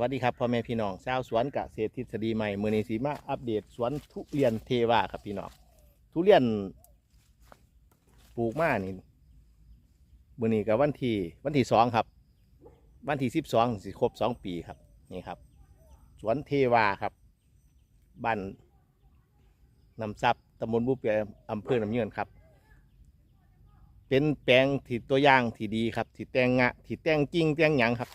วัสดีครับพ่อแม่พี่น้องชาวสวนเกษตรทฤษฎีใหม่มือนีสีมาอัปเดตสวนทุเรียนเทวาครับพี่น้องทุเรียนปลูกมานี่มือนีกับวันที่วันที่สองครับ วันที่สิบสองสิครบสองปีครับนี่ครับ สวนเทวาครับบ้านนำซับตำบลบุเปียอำเภอน้ำเยืนครับ เป็นแปลงที่ตัวอย่างที่ดีครับที่แตงงะที่แตงจริงแตงหยังครับ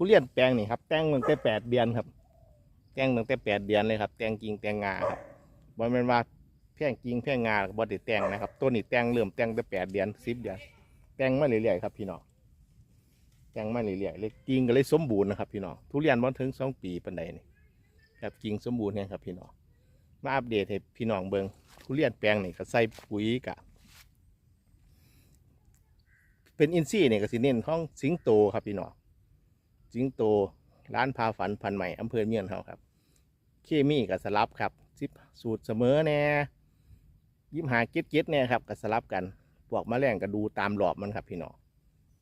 ทุเรียนแปลงนี่ครับแต่งตั้งแต่แปดเดือนครับ แต่งตั้งแต่แปดเดือนเลยครับ แต่งกิ่งแต่งงาครับบ่แม่นว่าแพงกิ่งแพงงาบ่ได้แต่งนะครับต้นนี้แต่งเริ่มแต่งแต่แปดเดือนสิบเดือน แต่งมาเรื่อยๆครับพี่น้องแต่งมาเรื่อยๆเลยกิ่งก็เลยสมบูรณ์นะครับพี่น้องทุเรียนบ่ถึงสองปีปานใดนี่ครับกิ่งสมบูรณ์เนี่ยครับพี่น้องมาอัปเดตให้พี่น้องเบิ่งทุเรียนแปลงนี่ก็ใส่ปุ๋ยกะเป็นอินทรีย์นี่ยก็สิเน้นของสิงโตครับพี่น้อง สิงโตร้านพาฝันพันใหม่อำเภอเมียนเฮาครับ เคมีกับสลับครับสิบสูตรเสมอแน่ยิ้มหาเก็ดเก็ดเนี่ยครับกับสลับกันพวกมแมลงก็ดูตามหลอบมันครับพี่น้อง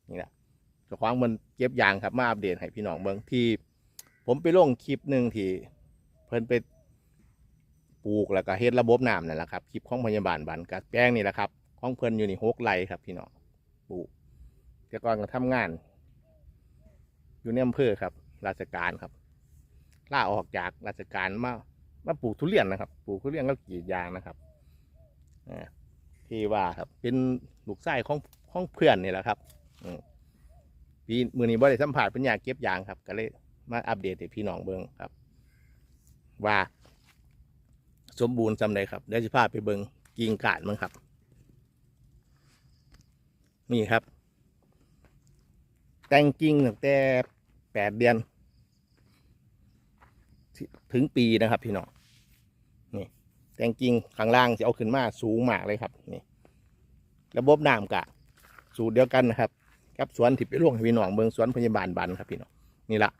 นี่แหละเจ้างมันเก็บยางครับมาอัปเดตให้พี่น้องเบิ่งที่ ผมไปลงคลิปหนึ่งที่เพิ่นไปปลูกแล้วก็เฮ็ดระบบน้ำนั่นแหละครับคลิปของพยาบาลบันกับแป้งนี่แหละครับของเพิ่นอยู่นี่หกไร่ครับพี่น้องปลูกแต่ก่อนก็ทำงาน อยู่ในอำเภอครับ ราชการครับล่าออกจากราชการมามาปลูกทุเรียนนะครับ ปลูกทุเรียนก็กรีดยางนะครับอ่าที่ว่าครับ เป็นลูกไส้ของของเพื่อนนี่แหละครับอืมปีมือนี้บ่ได้สัมผัสเป็นยากเก็บยางครับ ก็เลยมาอัปเดตให้พี่น้องเบิ่งครับ ว่า สมบูรณ์จำได้ครับเดี๋ยวจะพาไปเบิ่งกิ่งกาดมั้งครับ นี่ครับ แต่งกิ่งตั้งแต่ แปดเดือน ถึงปีนะครับ พี่น้องนี่แต่งกิ่งข้างล่างจะเอาขึ้นมาสูงมากเลยครับนี่ระบบน้ำกะ สูตรเดียวกันนะครับกับสวนที่ไปร่วงพี่น้องเมืองสวนพยาบาลบันครับพี่น้องนี่ละ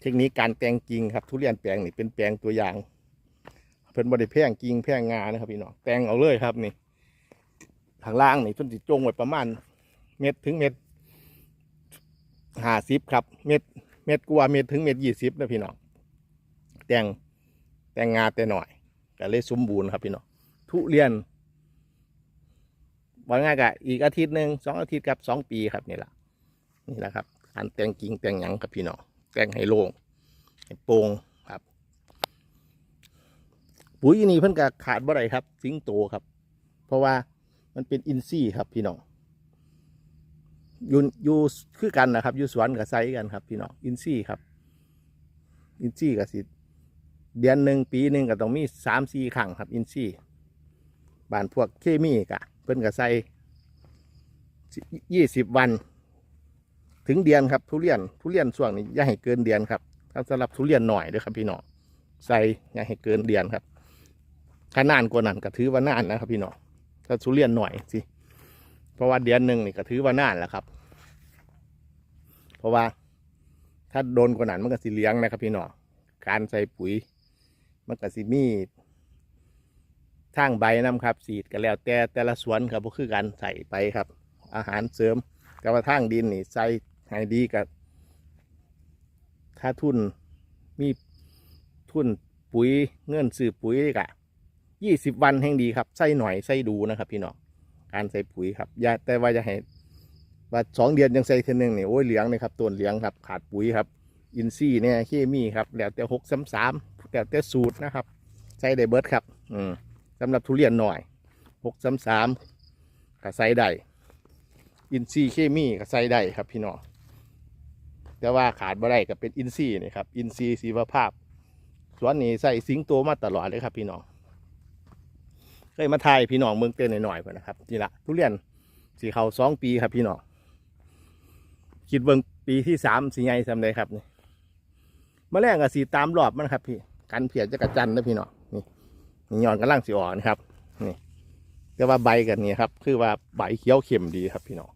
เทคนิคการแต่งกิ่งครับ ทุเรียนแปลงนี่เป็นแปลงตัวอย่างเพิ่นบริแพงกิ่งแพงงานะครับพี่น้องแต่งเอาเลยครับนี่ข้างล่างนี่เพิ่นสิจงไว้ประมาณ เม็ดถึงเม็ดห้าสิบครับ เม็ด เม็ดกว่าเม็ดถึงเม็ดยี่สิบนะพี่น้องแตงแตงงาแต่หน่อยก็เลยสมบูรณ์ครับพี่น้องทุเรียนวันง่ายกะอีกอาทิตย์หนึ่งสองอาทิตย์กับสองปีครับนี่แหละนี่แหละครับการแต่งกิ่งแต่งหยังครับพี่น้องแต่งให้โล่งให้โปร่งครับ ปุ๋ยนี่เพิ่นก็ขาดบ่ได้ครับสิงโตครับ เพราะว่ามันเป็นอินทรีย์ครับพี่น้อง อยู่อยู่คือกันนะครับอยู่สวนกับไซกันครับพี่น้องอินซี่ครับ อินซี่กับสิเดือนหนึ่งปีหนึ่งก็ต้องมีสามสี่ครั้งครับ อินซี่บานพวกเคมีกะเพิ่นกับไซยี่สิบวัน ถึงเดือนครับ ทุเรียนทุเรียนช่วงนี้อย่าให้เกินเดือนครับถ้าสำหรับทุเรียนหน่อยด้วยครับพี่น้องใส่อย่าให้เกินเดือนครับถ้านานกว่านั้นก็ถือว่านานนะครับพี่น้องถ้าทุเรียนหน่อยสิ เพราะว่าเดือนหนึ่งนี่ก็ถือว่านานแล้วครับ เพราะว่าถ้าโดนกว่านั้นมันก็สิเลี้ยงนะครับพี่น้องการใส่ปุ๋ย มันก็สิมีทางใบน้ำครับสีดก็แล้วแต่แต่ละสวนครับก็คือการใส่ไปครับ อาหารเสริมแต่ว่าทางดินนี่ใส่ให้ดีกับถ้าทุนมีทุนปุ๋ยเงื่อนซื้อปุ๋ยกะยี่สิบวันแห่งดีครับ ใส่หน่อยใส่ดูนะครับพี่น้อง การใส่ปุ๋ยครับยาแต่ว่าจะให้ว่าสองเดือนยังใส่เท่านึงนี่โอ้ยเหลืองเลยครับต้นเหลืองครับขาดปุ๋ยครับอินซี่เนี่ยเคมีครับแล้วแต่หกสามสามแล้วแต่สูตรนะครับ ใส่ได้เบิร์ดครับ อืมสำหรับทุเรียนหน่อยหกสามสามก็ใส่ได้อินซี่เคมีก็ใส่ได้ครับพี่น้องแต่ว่าขาดบ่ได้ก็เป็นอินซี่นี่ครับอินซี่สีวภาพสวนนี้ใส่สิงโตมาตลอดเลยครับพี่น้อง เคยมาถ่ายพี่น้องเมืองเต้นหน่อยๆก่อนนะครับนี่ละทุเรียนสีเขาสองปีครับพี่น้องคิดเบิ่งปีที่สามสีไงทำได้ครับนี่มาแรงกับสีตามรอบมันครับ พี่กันเพียรจะกระจันนะพี่น้องนี่นี่ยอนกำลังสีอ่อนครับนี่แต่ว่าใบกันนี่ครับ คือว่าใบเขียวเข้มดีครับพี่น้อง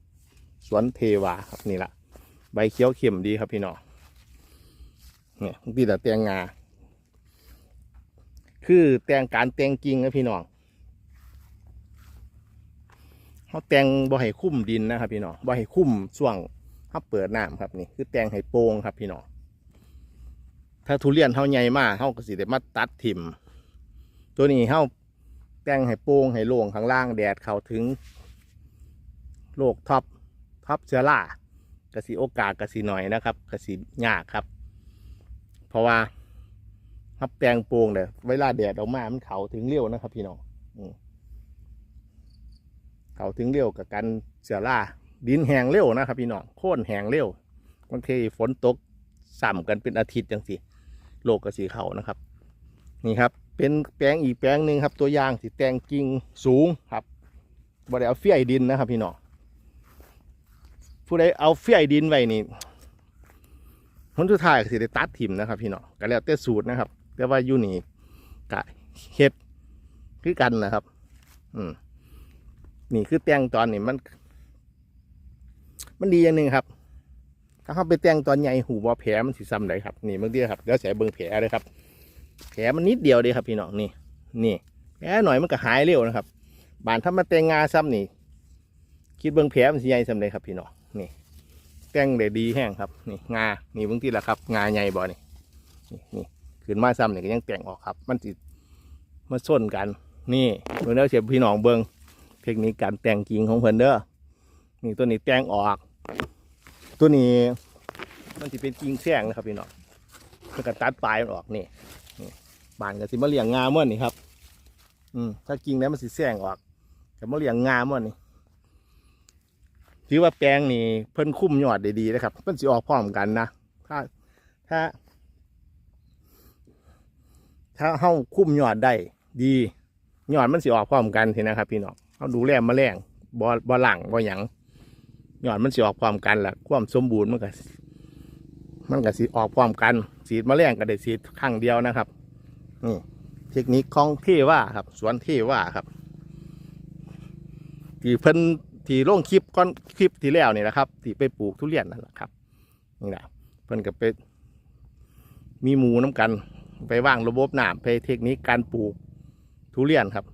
สวนเทวาครับนี่ละใบเขียวเข้มดีครับพี่น้องเนี่ยดีแต่แตงงาคือแตงการแตงกิ่งนะพี่น้อง เขาแต่งบ่ให้คุ้มดินนะครับ พี่น้องบ่ให้คุ้มช่วงเขาเปิดน้ำครับนี่คือแตงให้โป่งครับพี่น้องถ้าทุเรียนเขาใหญ่มากเขาก็สิได้มาตัดถิ่มตัวนี้เขาแต่งให้โป่งให้โล่งข้างล่างแดดเขาถึงโรคท็อปท็อปเชื้อรากระสีโอกาสกระสีหน่อยนะครับกระสียากครับ เพราะว่าทับแปลงโป่งเนี่ยเวลาแดดออกมามันเขาถึงเร็วนะครับพี่น้อง เขาถึงเร็วกับการเชื้อราดินแห้งเร็วนะครับ พี่น้องโค่นแห้งเร็วบางทีฝนตกส่ำกันเป็นอาทิตย์จังสิโลกกระสีเขานะครับ นี่ครับ เป็นแปลงอีกแปลงหนึ่งครับ ตัวอย่างที่แตงกิ่งสูงครับบ่ได้เอาเฟี้ยดินนะครับ พี่น้องผู้ใดเอาเฟี้ยดินไว้นี่ผลสุดท้ายก็สิได้ตัดถิ่มนะครับ พี่น้องก็แล้วแต่สูตรนะครับ แต่ว่ายูนี่กะเฮ็ดคือกันนะครับ อืม นี่คือแตงตอนนี้มัน มันดีอย่างหนึ่งครับ ถ้าเขาไปแตงตอนใหญ่หูบ่แผลมันสิซ้ำได้ครับ นี่เมื่อกี้ครับเดี๋ยวใส่เบิ่งแผลเลยครับ แผลมันนิดเดียวเดีครับ พี่น้องนี่ นี่แผลหน่อยมันก็หายเร็วนะครับ บานถ้ามาแต่งงาซ้ำนี่ คิดเบิ่งแผลมันสิใหญ่ซ้ำเลยครับ พี่น้องนี่แต่งได้ดีแห้งครับ นี่งา นี่เบิ่งที่ละครับ งาใหญ่บ่นี่นี่นี่ขึ้นมาซ้ำนี่ก็ยังแต่งออกครับ มันสิมาส้นกัน นี่เบิ่งเด้อเสียพี่น้องเบิ่ง ทคนิคการแต่งกิ่งของเพิ่นเด้อนี่ตัวนี้แต่งออก ตัวนี้มันจะเป็นกิ่งแซงนะครับพี่น้องมันก็ตัดปลายมันออกนี่บานก็สิมาเลี้ยงงาเมื่อนี่ครับ อืมถ้ากิ่งแล้วมันสิแซงออกก็มาเลี้ยงงาเมื่อนี่ถือว่าแปลงนี่เพิ่นคุ้มยอดได้ดีนะครับเพิ่นสิออกพร้อมกันนะถ้าถ้า ถ้าเฮาคุ้มยอดได้ดียอดมันสิออกพร้อมกันทีนะครับ พี่น้อง เฮาดูแลแมลงบ่บ่หลังบ่หยังหยอดมันสิออกพร้อมกันล่ะความสมบูรณ์มันก็มันก็สิออกพร้อมกันสีดแมลงก็ได้สีดครั้งเดียวนะครับนี่เทคนิคของเทว่าครับ สวนเทว่าครับที่เพิ่นที่ลงคลิปก้อนคลิปที่แล้วนี่นะครับที่ไปปลูกทุเรียนนั่นแหละครับนี่แหละเพิ่นก็ไปมีหมูน้ำกัน ไปว่างระบบน้ำไปเทคนิคการปลูกทุเรียนครับ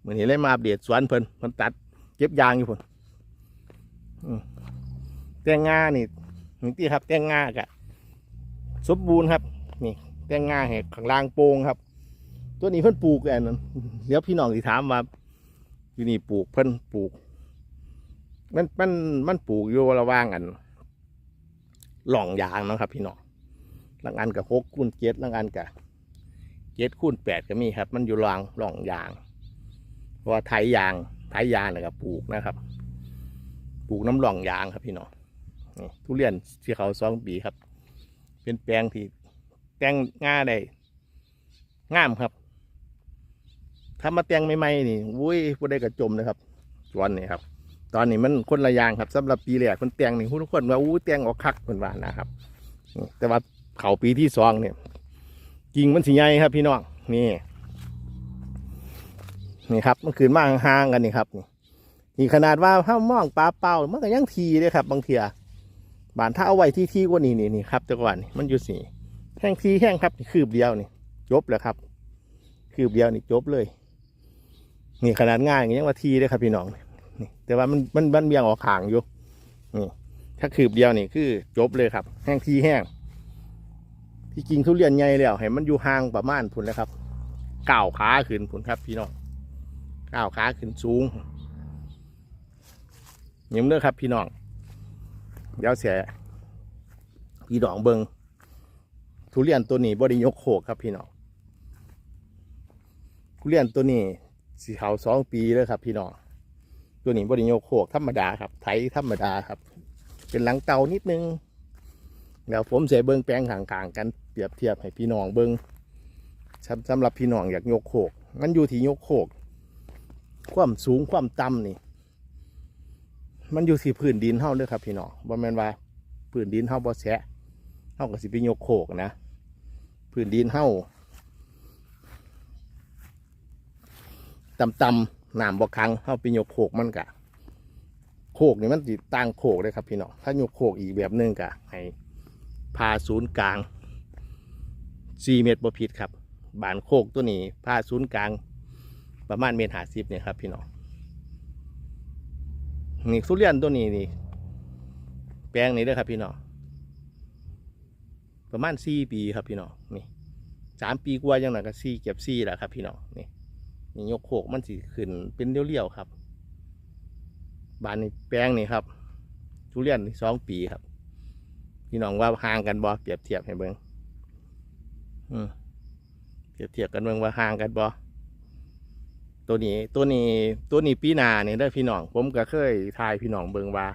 เหมือนนี้เลยมาอัปเดตสวนเพิ่นเพิ่นตัดเก็บยางอยู่เพิ่นแตงงานี่นี่ที่ครับ แตงงากะสมบูรณ์ครับ นี่ แตงงาแหกข้างล่างโป่งครับ ตัวนี้เพิ่นปลูกอันนั้นเดี๋ยวพี่น้องที่ถามว่าอยู่นี่ปลูกเพิ่นปลูก มันมันมันปลูกอยู่ระว่างอันหล่องยางนะครับ พี่น้องหลังอันกับหกคูณเจ็ดหลังอันกับเจ็ดคูณแปดก็มีครับ มันอยู่รางหล่องยาง ว่าไถยางไถยางเนี่ยก็ปลูกนะครับ ปลูกน้ำหล่องยางครับพี่น้องทุเรียนที่เขาสองปีครับ เป็นแปลงที่แต่งง่าได้งามครับ ถ้ามาแต่งใหม่ๆนี่วุ้ยผู้ได้กระจมนะครับสวนนี่ครับ ตอนนี้มันคนละยางครับสำหรับปีแรกคนแต่งนี่ทุกคนว่าอู้แต่งออกคักคนว่านะครับ แต่ว่าเขาปีที่สองเนี่ยกิ่งมันสีใหญ่ครับพี่น้องนี่ นี่ครับมันขืนมาห่างกันนี่ครับนี่ขนาดว่าถ้ามองปลาเป้ามันก็ยังทีเลยครับ บางเทียบานถ้าเอาไว้ที่ที่กว่านี้นี่นี่ครับแต่ก่อนนี่มันอยู่สีแห้งทีแห้งครับคืบเดียวนี่จบแล้วครับ คืบเดียวนี่จบเลย นี่ขนาดง่ายอย่างนี้ยังว่าทีเลยครับพี่น้องนี่แต่ว่ามันมันมันเบี่ยงออกขางอยู่นี่ถ้าคืบเดียวนี่คือจบเลยครับ แห้งทีแห้งที่จริงทุเรียนใหญ่แล้วให้มันอยู่ห่างประมาณพุ่นนะครับก้าวขาขึ้นพุ่นครับพี่น้อง ก้าวขาขึ้นสูงยิ้มเด้อครับพี่น้อง เดี๋ยวเสียพี่น้องเบิงทุเรียนตัวนี้บริยกโขกครับพี่น้องทุเรียนตัวนี้สีขาวสองปีแล้วครับ พี่น้องตัวนี้บริยกโขกธรรมดาครับไถธรรมดาครับ เป็นหลังเตานิดนึงเดี๋ยวผมเสียเบิ้งแปลงห่างๆกันเปรียบเทียบให้พี่น้องเบิ้งสำหรับพี่น้องอยากยกโขกมันอยู่ที่ยกโขก ความสูงความต่ำนี่ มันอยู่ที่พื้นดินเท่าเลยครับ พี่น้องบ่แม่นว่าพื้นดินเท่าบ่แสะเฮาก็สิไปยกโขกนะพื้นดินเฮาต่ำๆน้ำบ่คังเฮาไปยกโขกมันกะโขกนี่มันสิดต่างโขกเลยครับพี่น้องถ้ายกโขกอีกแบบหนึงกะให้พาศูนย์กลาง4เมตรบ่ผิดครับบานโคกตัวนี้พาศูนย์กลาง ประมาณเมตรหาสิบเนี่ยครับพี่น้องนี่ทุเรียนตัวนี้นี่แปลงนี้ด้อครับพี่น้องประมาณสี่ปีครับพี่น้องนี่สามปีกว่ายังหน่อยก็สี่เก็บสี่แล้วครับพี่น้องนี่นี่ยกโขกมันสิขึ้นเป็นเลี้ยวๆครับบานนี้แปลงนี่ครับทุเรียนนี่สองปีครับ พี่น้องว่าห่างกันบ่เปรียบเทียบให้เบิ่งเปรียบเทียบกันเบิ่งว่าห่างกันบ่ ตัวนี้ตัวนี้ตัวนี้ปีนาเนี่ยได้พี่น้อง ผมก็เคยทายพี่น้องเบิงว่า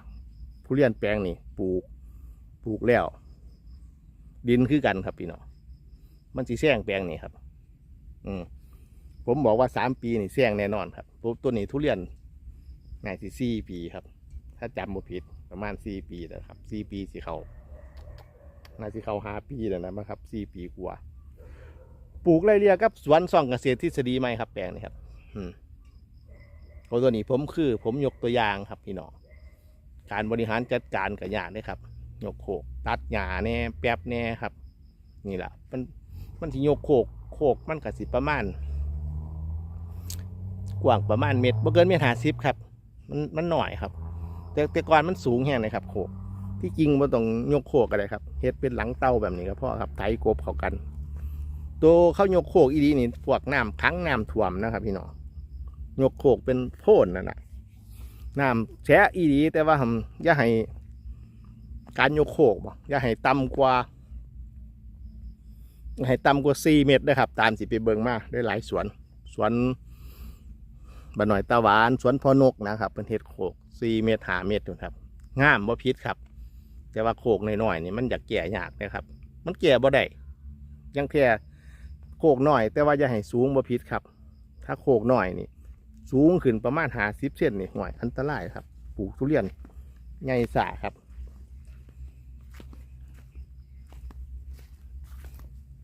ทุเรียนแปลงนี่ปลูกปลูกแล้ว ดินคือกันครับพี่น้องมันสีแซงแปลงนี่ครับ อืมผมบอกว่าสามปีนี่แซงแน่นอนครับปุ๊บตัวนี้ทุเรียนน่าสิสี่ปีครับ ถ้าจำบ่ผิดประมาณสี่ปีแล้วครับสี่ปีสิเขาน่าสิเขาห้าปีแล้วนะมั้งครับสี่ปีกว่า ปลูกไรเรียกับสวนซ่องเกษตรทฤษฎีไหมครับแปลงนี่ครับ โอ้ตัวนี้ผมคือ ผมยกตัวอย่างครับพี่น้องการบริหารจัดการกับหญ้าเลยครับยกโขกตัดหญ้าแน่แป๊บแน่ครับ นี่แหละมันมันที่ยกโขกโขกมันกสิประมาณกว้างประมาณเมตรบ่เกินเมตรห้าสิบครับ มันมันหน่อยครับ แต่แต่ก่อนมันสูงแห้งเลยครับโขกที่จริงมันต้องยกโขกอะไรครับเฮ็ดเป็นหลังเต้าแบบนี้ก็พอครับไถกบเขากัน ตัวเข้ายกโขกอีดีนี่พวกน้ำคั้งน้ำท่วมนะครับ พี่น้อง ยกโขกเป็นโพนนั่นแหะน้ำแฉะอีดี แต่ว่าทำอย่าให้การยกโขกบ่อย่าให้ต่ำกว่าให้ต่ำกว่าสี่เมตรนะครับ ตามสิไปเบิงมาได้หลายสวน สวนบานหน่อยตาหวานสวนพอนกนะครับเป็นเห็ดโขกสี่เมตรหาเมตรอยู่ครับง่ามบ่พิษครับ แต่ว่าโขกหน้อยๆนี่มันอยากแก่ยากนะครับ มันแก่บ่ได้ยังแค่โขกหน่อย แต่ว่าอย่าให้สูงบ่พิษครับ ถ้าโขกหน่อยนี่ สูงขึ้นประมาณหาสิบเซนนี่ห่วยอันตรายครับปลูกทุเรียนไงสาครับ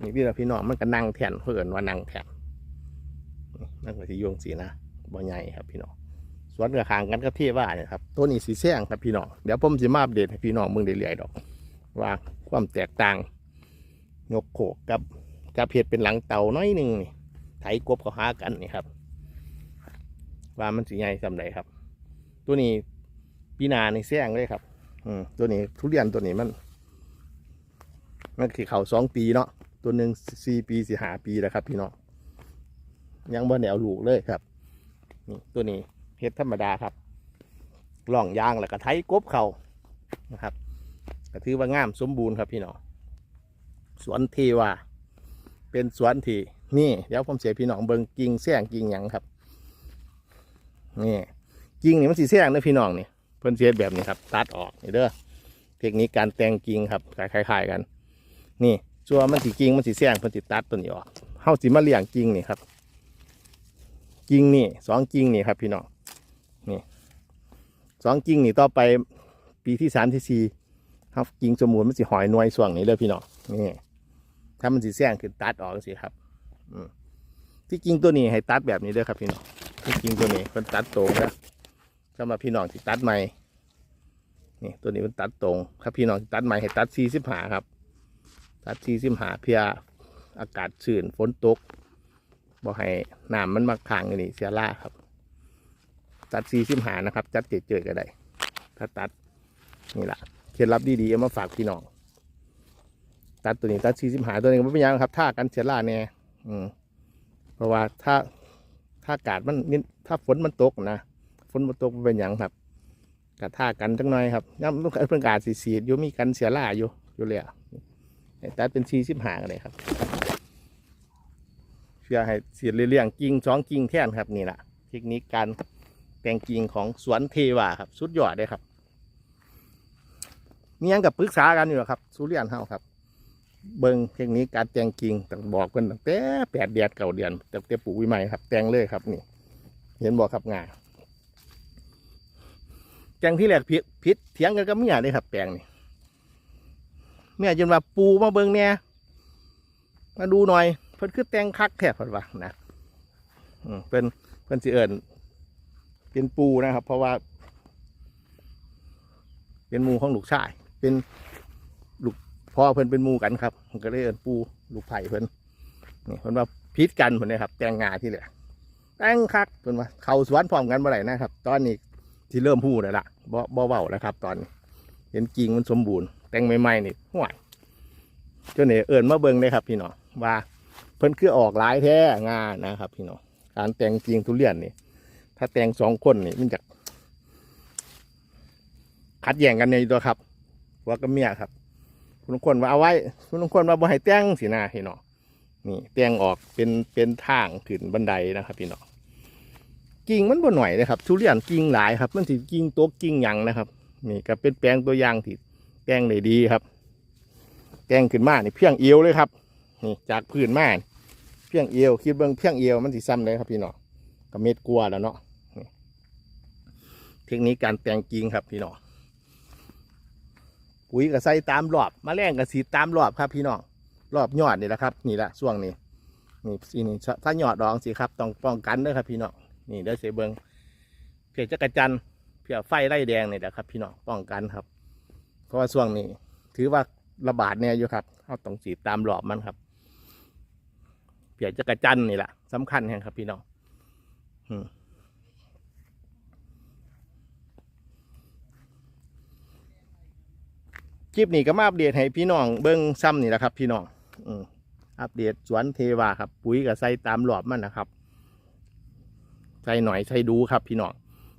นี่พี่เราพี่น้องมันก็นั่งแทนเพื่อนว่านั่งแทนนั่งไปที่ยวงสีนะบ่ใหญ่ครับพี่น้องสวนกระคางกันก็เที่ว่าเนี่ยครับตัวนี้สีแซงครับพี่น้องเดี๋ยวผมจะมาอัปเดตให้พี่น้องมึงได้เรื่อยๆดอก ว่าความแตกต่างยกโขกกับกับเห็ดเป็นหลังเต่าน้อยหนึ่งนี่ไถกบเขาหากันนี่ครับ ว่ามันสีใหญ่สำไรครับ ตัวนี้ปีนาในแซงเลยครับ อืมตัวนี้ทุเรียนตัวนี้มัน มันคือเข่าสองปีเนาะตัวหนึ่งสี่ปีสี่หาปีแล้วครับ พี่น้องยังบ่แนวลูกเลยครับนี่ตัวนี้เฮ็ดธรรมดาครับล่องยางแล้วก็ไถกบเขานะครับก็ถือว่างามสมบูรณ์ครับพี่น้องสวนเทวาเป็นสวนที่นี่ เดี๋ยวผมเสียพี่น้องเบิงกิ่งแซงกิ่งหยังครับ นี่กิ่งนี่มันสีแซงเด้อพี่น้องนี่เพิ่นเสียแบบนี้ครับ ตัดออกนี่เด้อเทคนิคการแต่งกิ่งครับคล้ายๆกัน นี่ชัวมันสีกิ่งมันสีแซงเพิ่นสิตัดตัวนี้ออกเฮาสิมาเลี้ยงกิ่งนี่ครับกิ่งนี่สองกิ่งนี่ครับ พี่น้องนี่สองกิ่งนี่ต่อไปปีที่สามที่สี่ครับกิ่งสมุนมันสิหอยนวยส่วงนี้เลยพี่น้องนี่ถ้ามันสีแซงคือตัดออกสิครับ อืมที่กิ่งตัวนี้ให้ตัดแบบนี้เด้อครับพี่น้อง ที่จริงตัวนี้มันตัดตรงนะสำหรับพี่น้องที่ตัดใหม่นี่ตัวนี้มันตัดตรงครับพี่น้องตัดใหม่ให้ตัดสี่สิบหาครับ ตัดสี่สิบหาเพื่ออากาศชื้นฝนตกบอกให้น้ำมันมาขังอยู่นี่เสียล่าครับ ตัดสี่สิบหานะครับ จัดเจอๆก็ได้ ถ้าตัดนี่แหละเคล็ดลับดีๆเอามาฝากพี่น้อง ตัดตัวนี้ตัดสี่สิบหาตัวนี้ไม่เป็นยังครับท่ากันเสียล่าเนี่ยอืมเพราะว่าถ้า ถ้าอากาศมันนิดถ้าฝนมันตกนะฝนมันตกเป็นอย่างครับกะท่ากันจังหน่อยครับย่ำต้องเพิ่งกาศสีสีดอยู่มีกันเสียล่าอยู่อยู่เลยอะให้ตัดเป็นชีสิบหางเลยครับเพื่อให้เสียดเลี่ยงกิ่งสองกิ่งแท่นครับนี่แหละเทคนิคการแต่งกิ่งของสวนเทวาครับ สุดยอดเลยครับมียังกับปรึกษากันอยู่ครับสุเรียนเฮาครับ เบิ่งเทคนิคการแต่งกิ่งต้องบอกเพิ่นตั้งแต่แปดเดือนเก้าเดือนแต่แต่ปลูกวิใหม่ครับแต่งเลยครับนี่ เห็นบอกครับงาแกงที่แรกพิษพิษเถียงกันกับเมียเลยครับแปลงนี่เมียจนว่าปูมาเบิ่งเนี่ยมาดูหน่อย เพิ่นคือแต่งคักแทบเพิ่นว่านะเป็นเพิ่นสิเอิญเป็นปูนะครับ เพราะว่า เป็นมูของลูกชาย เป็น พ่อเพิ่นเป็นมูกันครับมันก็เลยเอิญปูลูกไผ่เพิ่นนี่เพิ่นว่าพิษกันเพิ่นนะครับ แต่งงาที่เหลือแต่งคักเพิ่นว่าเขาสวนพร้อมกันเมื่อไหร่นะครับ ตอนนี้ที่เริ่มพูดแล้วล่ะบ่บ่เว้าแล้วครับ ตอนนี้เห็นกิ่งมันสมบูรณ์ แต่งใหม่ๆนี่ห่วยจนเนี่ยเอิญมาเบิ่งเลยครับ พี่น้องว่าเพิ่นคือออกหลายแท้งานะครับ พี่น้องการแต่งกิ่งทุเรียนนี่ถ้าแต่งสองคนนี่มันจะขัดแย้งกันในตัวครับผัวกับเมียครับ คุณคนว่าเอาไว้คุณคนว่าบ่ให้แต่งสินะพี่น้องนี่แต่งออกเป็นเป็นทางขึ้นบันไดนะครับ พี่น้องกิ่งมันบ่หน่อยนะครับทุเรียนกิ่งหลายครับ มันสิกิ่งโต๊ะกิ่งหยังนะครับ นี่ก็เป็นแปลงตัวอย่างที่แต่งได้ดีครับแต่งขึ้นมานี่เพียงเอวเลยครับ นี่จากพื้นมาเพียงเอวคิดเบิ่งเพียงเอวมันสิซ้ำเลยครับพี่น้องก็เม็ดกลัวแล้วเนาะเทคนิคการแต่งกิ่งครับพี่น้อง ปุ๋ยก็ใส่ตามรอบมาแรงก็สีตามรอบครับพี่น้องรอบยอดนี่แหละครับ นี่แหละช่วงนี้นี่สีนี่ถ้ายอดดองสิครับต้องป้องกันด้วยครับ พี่น้องนี่เดี๋ยวเสเบิงเพียจักรจันเพื่อไฟไล่แดงนี่แหละครับ พี่น้องป้องกันครับ เพราะว่าช่วงนี้ ถือว่าระบาดเนี่ยอยู่ครับเราต้องสีตามหลอบมันครับเพียจักรจันนี่แหละสำคัญแห่งครับ พี่น้องอืม คลิปนี้ก็มาอัปเดตให้พี่น้องเบิ้งซ้ำนี่แหละครับ พี่น้องอืมอัปเดตสวนเทวาครับ ปุ๋ยกับใส่ตามหลอบมันนะครับใส่หน่อยใส่ดูครับ พี่น้อง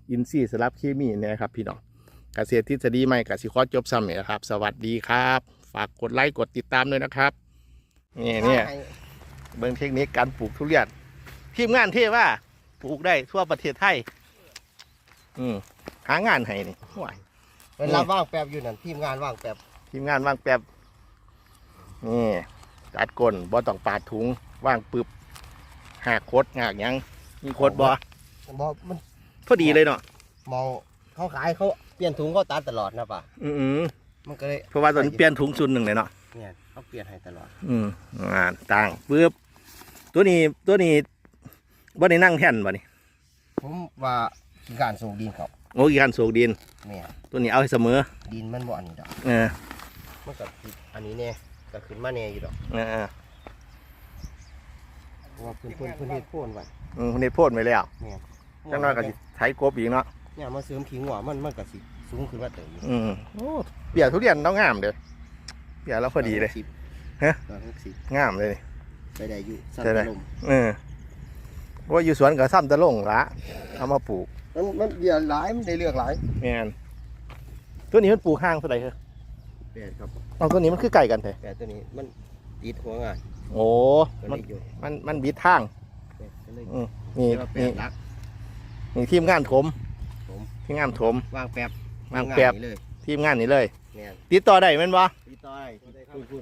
อินซีย์สลับเคมีเนี่ยครับ พี่น้องเกษตรทฤษฎีใหม่กับสิคอจบซ้ำเนี่ยนะครับ สวัสดีครับ ฝากกดไลค์กดติดตามด้วยนะครับนี่เนี่ยเบื้องเทคนิคการปลูกทุเรียนทีมงานเท่ว่าปลูกได้ทั่วประเทศไทย อืมหางานให้นี่ห่วย เวลาว่างแป๊บอยู่นั่นทีมงานว่างแป๊บทีมงานว่างแป๊บนี่จัดก้นบ่ต้องปาดถุงว่างปึบหากโคดหากหยังมีโคดบ่บอกมันพอดีเลยเนาะมองเขาขายเขาเปลี่ยนถุงเขาตัดตลอดนะป่ะอือมันก็เลยๆเพราะว่าตอนนี้เปลี่ยนถุงซุนหนึ่งเลยเนาะเนี่ยเขาเปลี่ยนให้ตลอด อืมงานต่างปึ๊บตัวนี้ตัวนี้บ่ได้นั่งแท่นบ่นี่ผมว่าขี้การสูงดินเขา โอ้ยการโศกดินเนี่ยตัวนี้เอาให้เสมอ ดินมันบ่อันนี้ดอกเออมันก็คืออันนี้เนี่ยก็ขึ้นมาเนี่ยอยู่ดอกเออเออเพราะว่าพื้นพื้นพื้นที่โค่นไว้อืมคนนี้โพดไปแล้วเนี่ยจังน้อยก็สิไถกบอีกเนาะเนี่ยมาเสริมขิงหัวมันมันก็สิสูงขึ้นมาเติมอยู่อืมโอ้เปียกทุเรียนต้องงามเด้อเปียกแล้วพอดีเลย ฮะ ร้อยหกสิบงามเลยนี่ ไปได้อยู่สัตใช่ไหมว์ลมเออเพราะว่าอยู่สวนกับซ้ำตะลงละเอามาปลูก มันมันเบียร์หลายมันได้เลือกหลายแม่นตัวนี้มันปลูกห่างเท่าไหร่เหรอแปดครับเอาตัวนี้มันคือไก่กันแท้แปดตัวนี้มันติดหัวงานโอ้ก็มัเลนยอยู่มันมันบิดทาง แปดก็เลยอืมนี่เรียกว่าแปนี่ดลัก นี่ทีมงานถมถม ทีมงานถมว่างแป๊บว่างแป๊บง่ยๆเลยทีมงานนี่เลย เนี่ยติดต่อได้แม่นบ่พี่ต้อยคุณคุณ